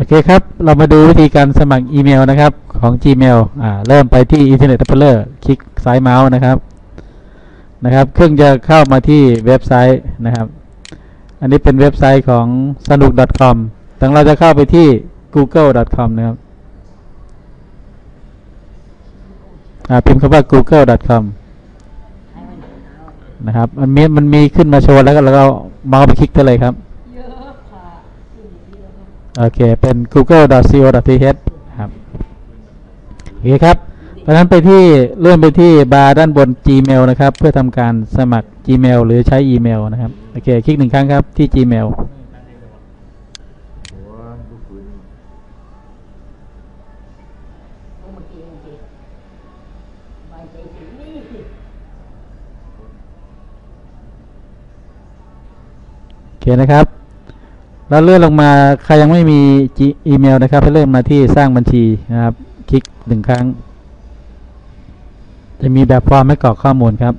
โอเคครับ เรามาดูวิธีการสมัครอีเมลนะครับของ Gmail อ่าเริ่มไปที่ Internet Explorer คลิกซ้ายเมาส์นะครับ นะครับ เครื่องจะเข้ามาที่เว็บไซต์นะครับ อันนี้เป็นเว็บไซต์ของสนุก .com แต่เราจะเข้าไปที่ google.com นะครับพิมพ์คำว่า google.com นะครับ มันมีมันมีขึ้นมาโชว์แล้วก็เราก็เมาส์ไปคลิกได้เลยครับ เยอะค่ะสิ่งที่เราท โอเค เป็น google.co.th ครับโอเคครับเพราะนั้นไปที่เลื่อนไปที่บาร์ด้านบน Gmail นะครับ เพื่อทำการสมัคร Gmail หรือใช้อีเมลนะครับ โอเค คลิกหนึ่งครั้งครับที่ Gmail โอเคนะครับ แล้วเลื่อนลงมาใครยังไม่มีอีเมลนะครับให้เลื่อนมาที่สร้างบัญชีนะครับ คลิกหนึ่งครั้ง จะมีแบบฟอร์มให้กรอกข้อมูลครับ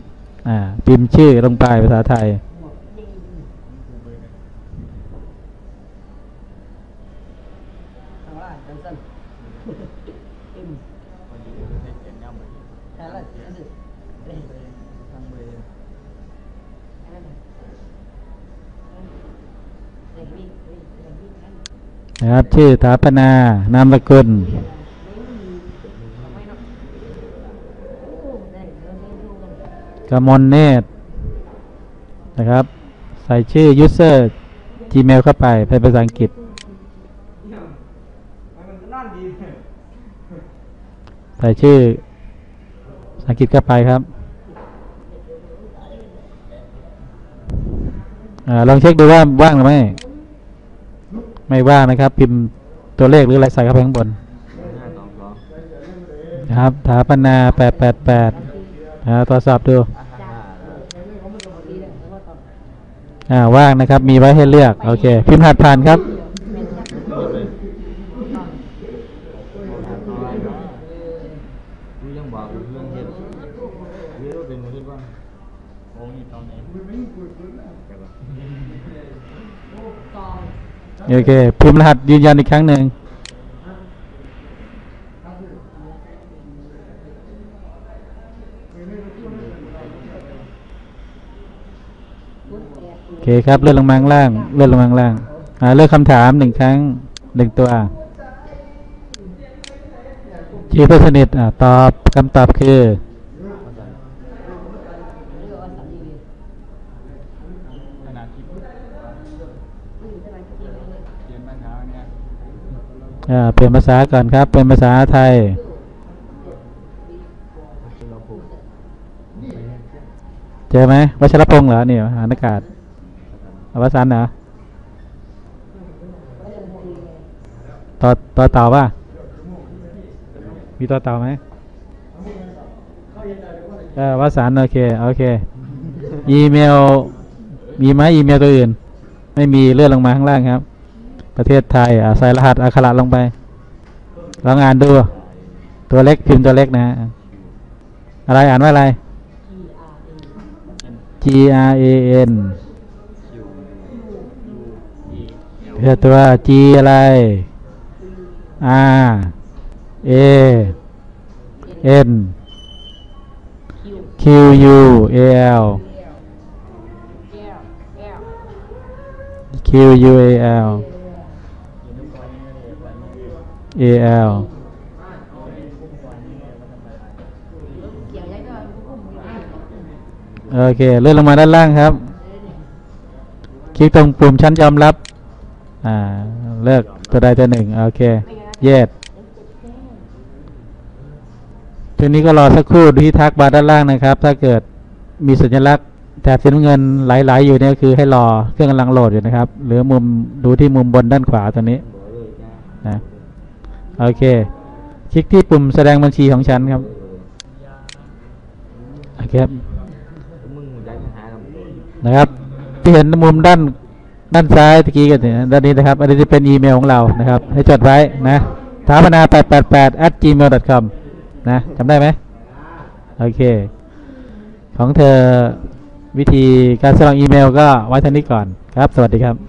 อ่าพิมพ์ชื่อลงไปภาษาไทยหมดดีข้างล่างกันสั้นอิ่มแต่ละสิสิเอ้ยอันนั้นน่ะเด็กวิ่งเฮ้ยเด็กวิ่งนั่น นะครับ ชื่อถาปนา นามสกุลไม่มีทำมเนาะโอ้ได้เดี๋ยวได้ดูกันกมลเนตรนะครับ ใส่ชื่อ user gmail เข้าไป เป็นภาษาอังกฤษ ใส่ชื่อภาษาอังกฤษเข้าไปครับอาลองเช็คดูว่าว่างหรือไม่ ไม่ว่างนะครับ พิมพ์ตัวเลขหรืออะไรใส่เข้าไปข้างบนครับถาปนาแปดแปดแปดตรวจสอบดูอ่าว่างนะครับ มีไว้ให้เลือก โอเค พิมพ์หัดผ่านครับยังบอกเรื่องเห็ดเรื่องเป็นมือว่าโอ้ยตอน โอเคพิมพ์รหัสยืนยันอีกครั้งหนึ่งโอเคครับ เลื่อนลงมาข้างล่าง เลื่อนลงมาข้างล่าง อ่า เลือกคำถามหนึ่งครั้งหนึ่งตัวชื่อเพื่อสนิท อ่า ตอบคำตอบคือ ขนาดที่เขียนปัญหาเนี่ยเปลี่ยนภาษาก่อนครับ เป็นภาษาไทย เจอไหมวัชรพงษ์เหรอเนี่ยหานอากาศอวสานเหรอต่อต่อเต่าป่ะมีต่อเต่าไหมเออวสานโอเคโอเค อีเมล มีไหมอีเมลตัวอื่น ไม่มีเลื่อนลงมาข้างล่างครับ ประเทศไทยอใส่รหัสอักขระลงไปลองอ่านดู ตัวเล็กพิมพ์ตัวเล็กนะฮะอะไรอ่านว่าอะไร G R A N เพื่อตัว G อะไร R A N Q U A L Q U A L A L โอเค เลื่อนลงมาด้านล่างครับ คลิกตรงปุ่มชั้นยอมรับ อ่า เลือกตัวใดตัวหนึ่ง โอเค เย็ดทีนี้ก็รอสักครู่ที่ทักบาร์ด้านล่างนะครับ ถ้าเกิดมีสัญลักษณ์แถบสีน้ำเงินไหลๆอยู่เนี่ยคือให้รอเครื่องกำลังโหลดอยู่นะครับ หรือมุมดูที่มุมบนด้านขวาตัวนี้นะ โอเค คลิกที่ปุ่มแสดงบัญชีของฉันครับ โอเคครับนะครับ ที่เห็นมุมด้านด้านซ้ายตะกี้กันด้านนี้นะครับ อันนี้จะเป็นอีเมลของเรานะครับ ให้จดไว้นะถาปนา 888 at gmail com นะจำได้ไหมโอเค ของเธอวิธีการสมัครอีเมลก็ไว้เท่านี้ก่อนครับ สวัสดีครับ